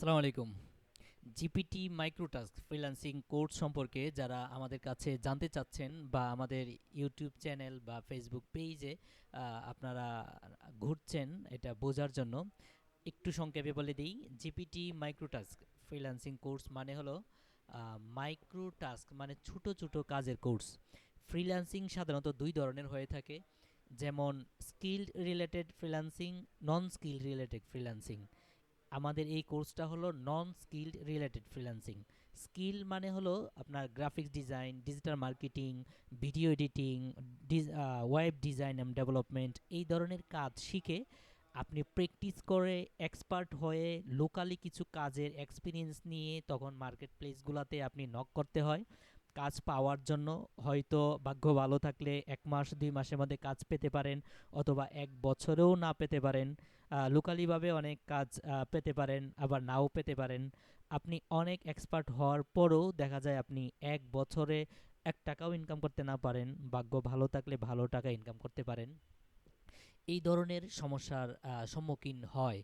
আসসালামু আলাইকুম। GPT মাইক্রোটাস্ক freelancing course সম্পর্কে যারা আমাদের কাছে জানতে চাচ্ছেন বা আমাদের ইউটিউব চ্যানেল বা ফেসবুক পেজে আপনারা ঘুরছেন এটা বোঝার জন্য, একটু সংক্ষেপে বলে দিই। জিপিটি মাইক্রোটাস্ক ফ্রিল্যান্সিং কোর্স মানে হলো মাইক্রোটাস্ক মানে ছোট ছোট কাজের কোর্স। ফ্রিল্যান্সিং সাধারণত দুই ধরনের হয়ে থাকে, যেমন skill related freelancing non skill related freelancing. আমাদের এই কোর্সটা হলো non skilled related freelancing skill মানে হলো আপনার graphics design digital marketing video editing web design and development এই ধরনের কাজ শিখে আপনি প্র্যাকটিস করে এক্সপার্ট হয়ে লোকালি কিছু কাজের এক্সপিরিয়েন্স নিয়ে তখন মার্কেট প্লেসগুলোতে আপনি নক করতে হয়। কাজ পাওয়ার জন্য হয়তো ভাগ্য ভালো থাকলে এক মাস, দুই মাসের মধ্যে কাজ পেতে পারেন অথবা এক বছরেও না পেতে পারেন। লোকালিভাবে অনেক কাজ পেতে পারেন, আবার নাও পেতে পারেন। আপনি অনেক এক্সপার্ট হওয়ার পরও দেখা যায় আপনি এক বছরে এক টাকাও ইনকাম করতে না পারেন, ভাগ্য ভালো থাকলে ভালো টাকা ইনকাম করতে পারেন। এই ধরনের সমস্যার সম্মুখীন হয়।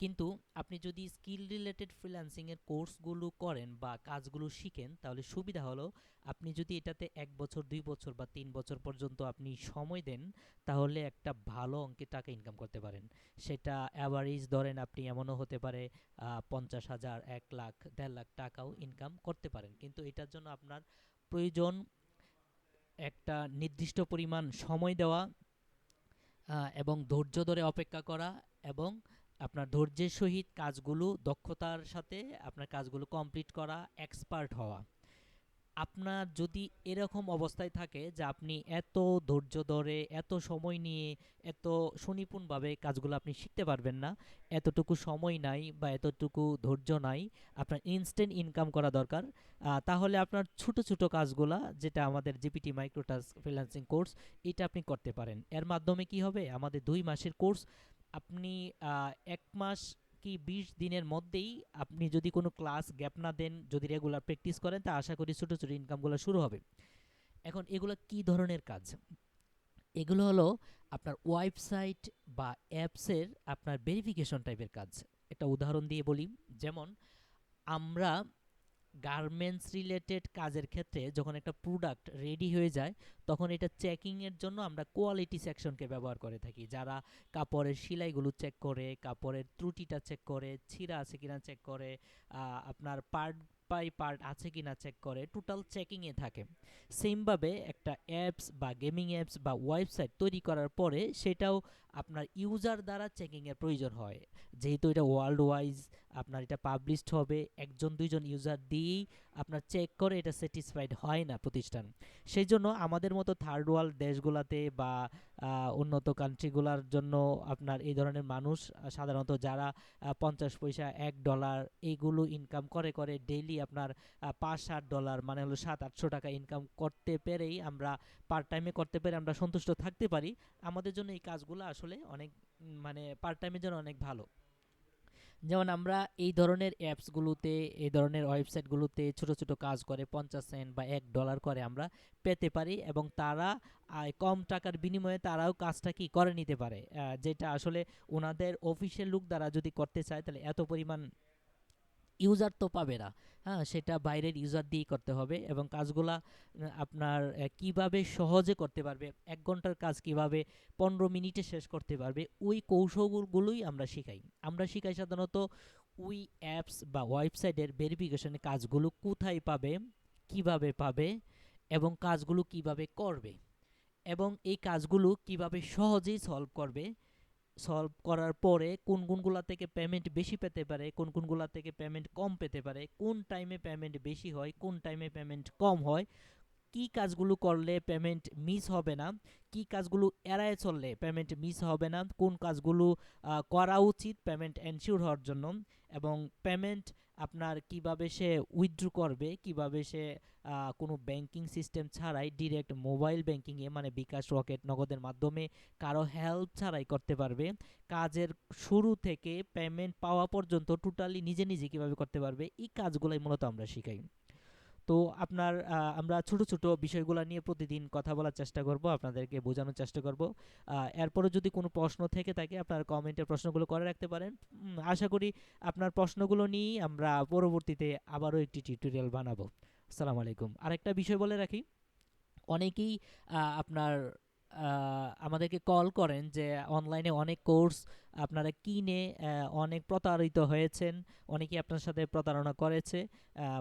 কিন্তু আপনি যদি স্কিল রিলেটেড ফ্রিল্যান্সিংয়ের কোর্সগুলো করেন বা কাজগুলো শিখেন, তাহলে সুবিধা হলো আপনি যদি এটাতে এক বছর, দুই বছর বা তিন বছর পর্যন্ত আপনি সময় দেন, তাহলে একটা ভালো অঙ্কের টাকা ইনকাম করতে পারেন। সেটা অ্যাভারেজ ধরেন আপনি এমনও হতে পারে পঞ্চাশ হাজার, এক লাখ, দেড় লাখ টাকাও ইনকাম করতে পারেন। কিন্তু এটার জন্য আপনার প্রয়োজন একটা নির্দিষ্ট পরিমাণ সময় দেওয়া এবং ধৈর্য ধরে অপেক্ষা করা এবং আপনার ধৈর্যের সহিত কাজগুলো, দক্ষতার সাথে আপনার কাজগুলো কমপ্লিট করা এক্সপার্ট হওয়া। আপনার যদি এরকম অবস্থায় থাকে যে আপনি এত ধৈর্য ধরে, এত সময় নিয়ে, এত সুনিপুণভাবে কাজগুলো আপনি শিখতে পারবেন না, এতটুকু সময় নাই বা এতটুকু ধৈর্য নাই, আপনার ইনস্ট্যান্ট ইনকাম করা দরকার তাহলে আপনার ছোট ছোট কাজগুলা, যেটা আমাদের জিপিটি মাইক্রোটাস ফ্রিল্যান্সিং কোর্স এটা আপনি করতে পারেন। এর মাধ্যমে কি হবে? আমাদের দুই মাসের কোর্স আপনি এক মাস কি বিশ দিনের মধ্যেই আপনি যদি কোনো ক্লাস গ্যাপ না দেন, যদি রেগুলার প্র্যাকটিস করেন, তা আশা করি ছোটো ছোটো ইনকামগুলো শুরু হবে। এখন এগুলো কি ধরনের কাজ? এগুলো হলো আপনার ওয়েবসাইট বা অ্যাপসের আপনার ভেরিফিকেশন টাইপের কাজ। একটা উদাহরণ দিয়ে বলি। যেমন, আমরা গার্মেন্টস রিলেটেড কাজের ক্ষেত্রে যখন একটা প্রোডাক্ট রেডি হয়ে যায়, তখন এটা চেকিংয়ের জন্য আমরা কোয়ালিটি সেকশনকে ব্যবহার করে থাকি। যারা কাপড়ের সেলাইগুলো চেক করে, কাপড়ের ত্রুটিটা চেক করে, ছিঁড়া আছে কিনা চেক করে আপনার পার্ট বাই পার্ট আছে কি না চেক করে টোটাল চেকিংয়ে থাকে। সেমভাবে একটা অ্যাপস বা গেমিং অ্যাপস বা ওয়েবসাইট তৈরি করার পরে সেটাও আপনার ইউজার দ্বারা চেকিংয়ের প্রয়োজন হয়। যেহেতু এটা ওয়ার্ল্ড ওয়াইজ আপনার এটা পাবলিশড হবে, একজন, দুইজন ইউজার দিয়েই আপনার চেক করে এটা স্যাটিসফাইড হয় না প্রতিষ্ঠান। সেই জন্য আমাদের মতো থার্ড ওয়ার্ল্ড দেশগুলোতে বা উন্নত কান্ট্রিগুলোর জন্য আপনার এই ধরনের মানুষ, সাধারণত যারা পঞ্চাশ পয়সা, এক ডলার এইগুলো ইনকাম করে করে ডেইলি আপনার পাঁচ ষাট ডলার মানে হলো সাত আটশো টাকা ইনকাম করতে পেরেই আমরা পার্ট টাইমে করতে পেরে আমরা সন্তুষ্ট থাকতে পারি। আমাদের জন্য এই কাজগুলো আসলে অনেক মানে পার্ট টাইমের জন্য অনেক ভালো। যেমন আমরা এই ধরনের অ্যাপসগুলোতে এই ধরনের ওয়েবসাইটগুলোতে ছোট ছোট কাজ করে, পঞ্চাশ সেন্ট বা এক ডলার করে আমরা পেতে পারি এবং তারা কম টাকার বিনিময়ে তারাও কাজটা কি করে নিতে পারে? যেটা আসলে ওনাদের অফিসের লুক দ্বারা যদি করতে চায় তাহলে এত পরিমাণ ইউজার তো পাবে না। হ্যাঁ সেটা বাইরের ইউজার দিয়েই করতে হবে এবং কাজগুলা আপনার কীভাবে সহজে করতে পারবে, এক ঘণ্টার কাজ কীভাবে পনেরো মিনিটে শেষ করতে পারবে, ওই কৌশলগুলোই আমরা শিখাই। আমরা শিখাই সাধারণত ওই অ্যাপস বা ওয়েবসাইটের ভেরিফিকেশনের কাজগুলো কোথায় পাবে, কীভাবে পাবে এবং কাজগুলো কীভাবে করবে এবং এই কাজগুলো কীভাবে সহজেই সলভ করবে সলভ করার পরে কোন কোনগুলা থেকে পেমেন্ট বেশি পেতে পারে, কোন কোনগুলা থেকে পেমেন্ট কম পেতে পারে, কোন টাইমে পেমেন্ট বেশি হয়, কোন টাইমে পেমেন্ট কম হয় কি কাজগুলো করলে পেমেন্ট মিস হবে না? কি কাজগুলো এড়ায় চললে পেমেন্ট মিস হবে না? কোন কাজগুলো করা উচিত পেমেন্ট এনশিওর হওয়ার জন্য? এবং পেমেন্ট আপনার কীভাবে সে উইথড্র করবে? কীভাবে সে কোনো ব্যাংকিং সিস্টেম ছাড়াই ডিরেক্ট মোবাইল ব্যাংকিংয়ে মানে বিকাশ রকেট নগদের মাধ্যমে কারও হেল্প ছাড়াই করতে পারবে? কাজের শুরু থেকে পেমেন্ট পাওয়া পর্যন্ত টোটালি নিজে নিজে কীভাবে করতে পারবে? এই কাজগুলোই মূলত আমরা শিখাই। তো আপনার আমরা ছোট ছোট বিষয়গুলো নিয়ে প্রতিদিন কথা বলার চেষ্টা করব আপনাদেরকে বোঝানোর চেষ্টা করব। আহ, এরপরে যদি কোনো প্রশ্ন থেকে থাকে আপনার কমেন্টে প্রশ্নগুলো করে রাখতে পারেন। আশা করি আপনার প্রশ্নগুলো নিয়েই আমরা পরবর্তীতে আবারও একটি টিউটোরিয়াল বানাবো। আসসালামু আলাইকুম। আরেকটা বিষয় বলে রাখি অনেকেই আপনার আমাদেরকে কল করেন যে অনলাইনে অনেক কোর্স আপনারা কিনে অনেক প্রতারিত হয়েছেন অনেকেই আপনার সাথে প্রতারণা করেছে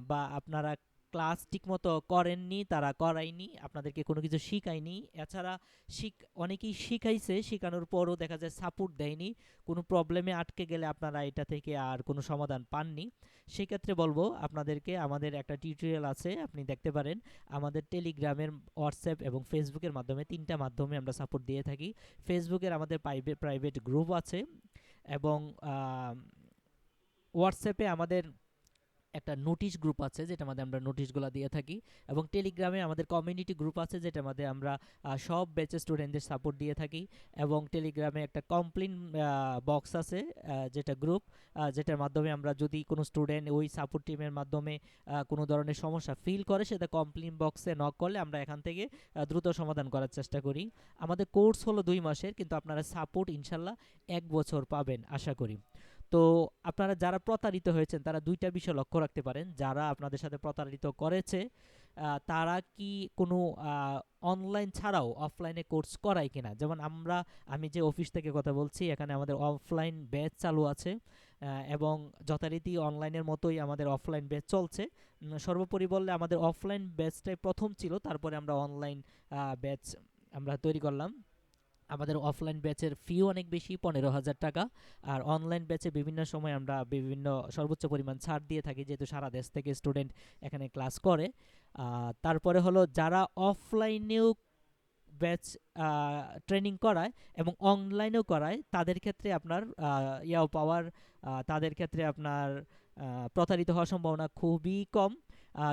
বা আপনারা ক্লাস ঠিকমতো করেননি, তারা করায়নি, আপনাদেরকে কোনো কিছু শিখায়নি। এছাড়া শিখ, অনেকেই শিখাইছে, শেখানোর পরও দেখা যায় সাপোর্ট দেয়নি। কোনো প্রবলেমে আটকে গেলে আপনারা এটা থেকে আর কোনো সমাধান পাননি। সেক্ষেত্রে বলব আপনাদেরকে, আমাদের একটা টিউটোরিয়াল আছে, আপনি দেখতে পারেন। আমাদের টেলিগ্রামের হোয়াটসঅ্যাপ এবং ফেসবুকের মাধ্যমে তিনটা মাধ্যমে আমরা সাপোর্ট দিয়ে থাকি। ফেসবুকের আমাদের প্রাইভেট প্রাইভেট গ্রুপ আছে এবং হোয়াটসঅ্যাপে আমাদের একটা নোটিশ গ্রুপ আছে, যেটার মধ্যে আমরা নোটিশগুলো দিয়ে থাকি এবং টেলিগ্রামে আমাদের কমিউনিটি গ্রুপ আছে, যেটার মধ্যে আমরা সব ব্যাচের স্টুডেন্টদের সাপোর্ট দিয়ে থাকি এবং টেলিগ্রামে একটা কমপ্লেন বক্স আছে যেটা গ্রুপ যেটার মাধ্যমে আমরা যদি কোনো স্টুডেন্ট ওই সাপোর্ট টিমের মাধ্যমে কোনো ধরনের সমস্যা ফিল করে, সেটা কমপ্লেন বক্সে নক করলে আমরা এখান থেকে দ্রুত সমাধান করার চেষ্টা করি। আমাদের কোর্স হলো দুই মাসের, কিন্তু আপনারা সাপোর্ট ইনশাল্লাহ এক বছর পাবেন, আশা করি। তো আপনারা যারা প্রতারিত হয়েছেন, তারা দুইটা বিষয় লক্ষ্য রাখতে পারেন। যারা আপনাদের সাথে প্রতারিত করেছে তারা কি কোনো অনলাইন ছাড়াও অফলাইনে কোর্স করায় কিনা? যেমন আমরা, আমি যে অফিস থেকে কথা বলছি, এখানে আমাদের অফলাইন ব্যাচ চালু আছে এবং যথারীতি অনলাইনের মতোই আমাদের অফলাইন ব্যাচ চলছে। সর্বোপরি বললে আমাদের অফলাইন ব্যাচটাই প্রথম ছিল, তারপরে আমরা অনলাইন ব্যাচ আমরা তৈরি করলাম। আমাদের অফলাইন ব্যাচের ফিও অনেক বেশি, পনেরো হাজার টাকা। আর অনলাইন ব্যাচে বিভিন্ন সময় আমরা বিভিন্ন সর্বোচ্চ পরিমাণ ছাড় দিয়ে থাকি, যেহেতু সারা দেশ থেকে স্টুডেন্ট এখানে ক্লাস করে। তারপরে হলো যারা অফলাইনেও ব্যাচ ট্রেনিং করায় এবং অনলাইনেও করায়, তাদের ক্ষেত্রে আপনার ইয়াও পাওয়ার তাদের ক্ষেত্রে আপনার প্রতারিত হওয়ার সম্ভাবনা খুবই কম।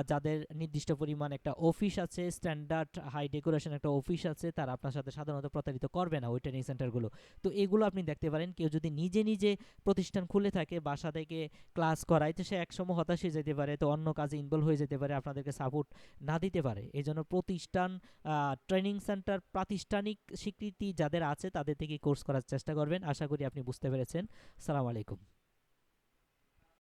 যাদের নির্দিষ্ট পরিমাণ একটা অফিস আছে স্ট্যান্ডার্ড হাই ডেকোরেশন একটা অফিস আছে, তারা আপনার সাথে সাধারণত প্রতারিত করবে না ওই ট্রেনিং সেন্টারগুলো তো এগুলো আপনি দেখতে পারেন, কেউ যদি নিজে নিজে প্রতিষ্ঠান খুলে থাকে, বাসা থেকে ক্লাস করায়, তো সে একসময় হতাশ হয়ে যেতে পারে, তো অন্য কাজে ইনভলভ হয়ে যেতে পারে, আপনাদেরকে সাপোর্ট না দিতে পারে। এই জন্য প্রতিষ্ঠান ট্রেনিং সেন্টার প্রাতিষ্ঠানিক স্বীকৃতি যাদের আছে, তাদের থেকে কোর্স করার চেষ্টা করবেন। আশা করি আপনি বুঝতে পেরেছেন। সালাম আলাইকুম।